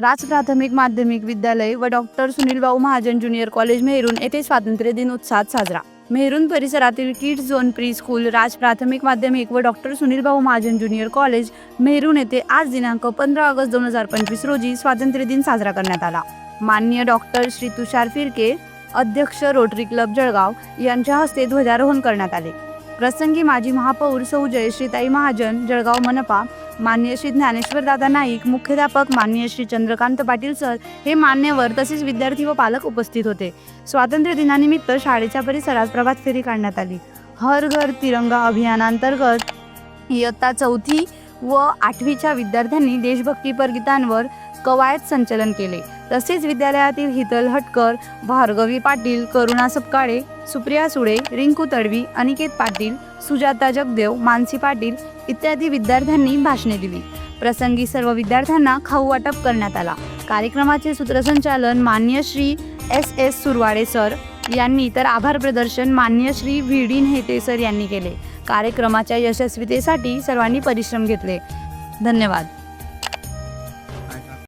राज प्राथमिक माध्यमिक विद्यालय व doctor Sunil Bhau Mahajan junior college maroon येथे स्वातंत्र्य दिन उत्साहात साजरा. मेहरून परिसरातील kids zone pre school Raj प्राथमिक माध्यमिक व doctor Sunil Bhau Mahajan junior college maroon येथे आज दिनांक पंधरा ऑगस्ट दोन हजार पंचवीस रोजी स्वातंत्र्य दिन साजरा करण्यात आला. माननीय डॉक्टर श्री तुषार फिरके अध्यक्ष रोटरी क्लब जळगाव यांच्या हस्ते ध्वजारोहण करण्यात आले. प्रसंगी माजी महापौर सौ जयश्रीताई महाजन जळगाव मनपा मान्य श्री ज्ञानेश्वर दादा नाईक मुख्याध्यापक मान्य श्री चंद्रकांत पाटील सर हे मान्यवर तसेच विद्यार्थी व पालक उपस्थित होते. स्वातंत्र्य दिनानिमित्त शाळेच्या परिसरात प्रभात फेरी काढण्यात आली. हर घर तिरंगा अभियानांतर्गत इयत्ता चौथी व आठवीच्या विद्यार्थ्यांनी देशभक्तीपर गीतांवर कवायत संचलन केले. तसेच विद्यालयातील हितल हटकर भार्गवी पाटील करुणा सपकाळे सुप्रिया सुळे रिंकू तडवी अनिकेत पाटील सुजाता जगदेव मानसी पाटील इत्यादी विद्यार्थ्यांनी भाषणे दिली. प्रसंगी सर्व विद्यार्थ्यांना खाऊ वाटप करण्यात आला. कार्यक्रमाचे सूत्रसंचालन मान्य Shri S S Surwade sir यांनी तर आभार प्रदर्शन मान्य Shri V D Nete sir यांनी केले. कार्यक्रमाच्या यशस्वीतेसाठी सर्वांनी परिश्रम घेतले. धन्यवाद.